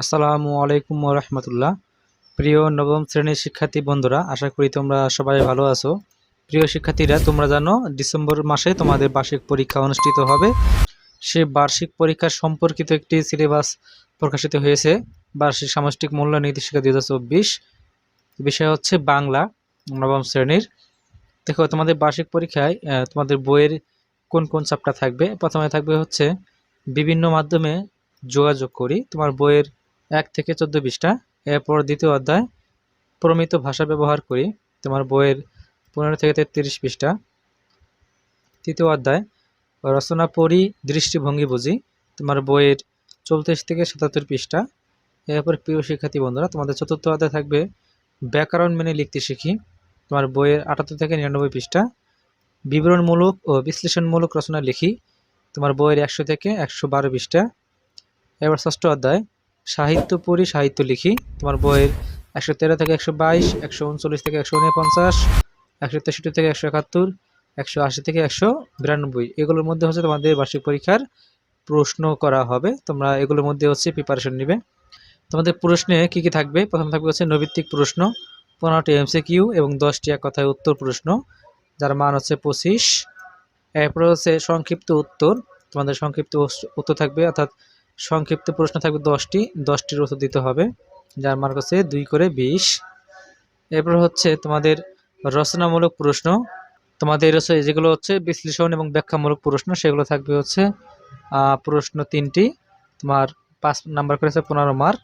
আসসালামু আলাইকুম রহমতুল্লাহ প্রিয় নবম শ্রেণির শিক্ষার্থী বন্ধুরা, আশা করি তোমরা সবাই ভালো আছো। প্রিয় শিক্ষার্থীরা, তোমরা জানো, ডিসেম্বর মাসে তোমাদের বার্ষিক পরীক্ষা অনুষ্ঠিত হবে। সে বার্ষিক পরীক্ষা সম্পর্কিত একটি সিলেবাস প্রকাশিত হয়েছে। বার্ষিক সামষ্টিক মূল্য হাজার চব্বিশ। বিষয় হচ্ছে বাংলা, নবম শ্রেণির। দেখো, তোমাদের বার্ষিক পরীক্ষায় তোমাদের বইয়ের কোন কোন চ্যাপ্টার থাকবে? প্রথমে থাকবে হচ্ছে, বিভিন্ন মাধ্যমে যোগাযোগ করি। তোমার বইয়ের এক থেকে চোদ্দ পৃষ্ঠা। এরপর দ্বিতীয় অধ্যায়, প্রমিত ভাষা ব্যবহার করি। তোমার বইয়ের পনেরো থেকে তেত্রিশ পৃষ্ঠা। তৃতীয় অধ্যায়, রচনা পড়ি, দৃষ্টিভঙ্গি বুঝি। তোমার বইয়ের চৌত্রিশ থেকে সাতাত্তর পৃষ্ঠা। এরপর প্রিয় শিক্ষার্থী বন্ধুরা, তোমাদের চতুর্থ অধ্যায় থাকবে, ব্যাকরণ মেনে লিখতে শিখি। তোমার বইয়ের আটাত্তর থেকে নিরানব্বই পৃষ্ঠা। বিবরণমূলক ও বিশ্লেষণমূলক রচনা লিখি। তোমার বইয়ের একশো থেকে একশো বারো পৃষ্ঠা। এবার ষষ্ঠ অধ্যায় সাহিত্য পড়ি, সাহিত্য লিখি। তোমার বইয়ের একশো তেরো থেকে একশো বাইশ, একশো উনচল্লিশ থেকে একশো উনপঞ্চাশ, একশো তেষট্টি থেকে একশো একাত্তর, একশো আশি থেকে একশো বিরানব্বই। এগুলোর মধ্যে হচ্ছে তোমাদের বার্ষিক পরীক্ষার প্রশ্ন করা হবে। তোমরা এগুলোর মধ্যে হচ্ছে প্রিপারেশন নেবে। তোমাদের প্রশ্নে কি কি থাকবে? প্রথম থাকবে হচ্ছে নৈবিত্তিক প্রশ্ন, পনেরোটি এমসিকিউ এবং দশটি এক কথায় উত্তর প্রশ্ন, যার মান হচ্ছে পঁচিশ। এরপরে হচ্ছে সংক্ষিপ্ত উত্তর। তোমাদের সংক্ষিপ্ত উত্তর থাকবে, অর্থাৎ সংক্ষিপ্ত প্রশ্ন থাকবে দশটি। দশটির উত্তর দিতে হবে। যার মার্ক হচ্ছে দুই করে বিশ। এরপর হচ্ছে তোমাদের রচনামূলক প্রশ্ন। তোমাদের হচ্ছে যেগুলো হচ্ছে বিশ্লেষণ এবং ব্যাখ্যামূলক প্রশ্ন, সেগুলো থাকবে হচ্ছে প্রশ্ন তিনটি। তোমার পাঁচ নাম্বার করে হচ্ছে পনেরো মার্ক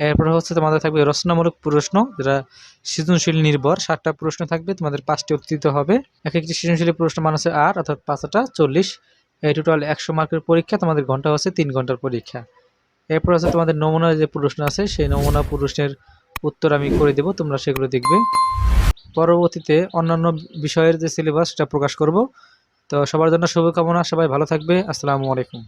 এরপর হচ্ছে তোমাদের থাকবে রচনামূলক প্রশ্ন, যেটা সৃজনশীল নির্ভর। সাতটা প্রশ্ন থাকবে, তোমাদের পাঁচটি উত্তর দিতে হবে। এক একটি সৃজনশীল প্রশ্ন মান হচ্ছে আট, অর্থাৎ পাঁচটা চল্লিশ। টোটাল একশো মার্কের পরীক্ষা, তোমাদের ঘণ্টা হচ্ছে তিন ঘণ্টার পরীক্ষা। এরপর আছে তোমাদের নমুনা যে প্রশ্ন আছে, সেই নমুনা প্রশ্নের উত্তর আমি করে দেব, তোমরা সেগুলো দেখবে। পরবর্তীতে অন্যান্য বিষয়ের যে সিলেবাস সেটা প্রকাশ করব। তো সবার জন্য শুভকামনা, সবাই ভালো থাকবে, আসসালামু আলাইকুম।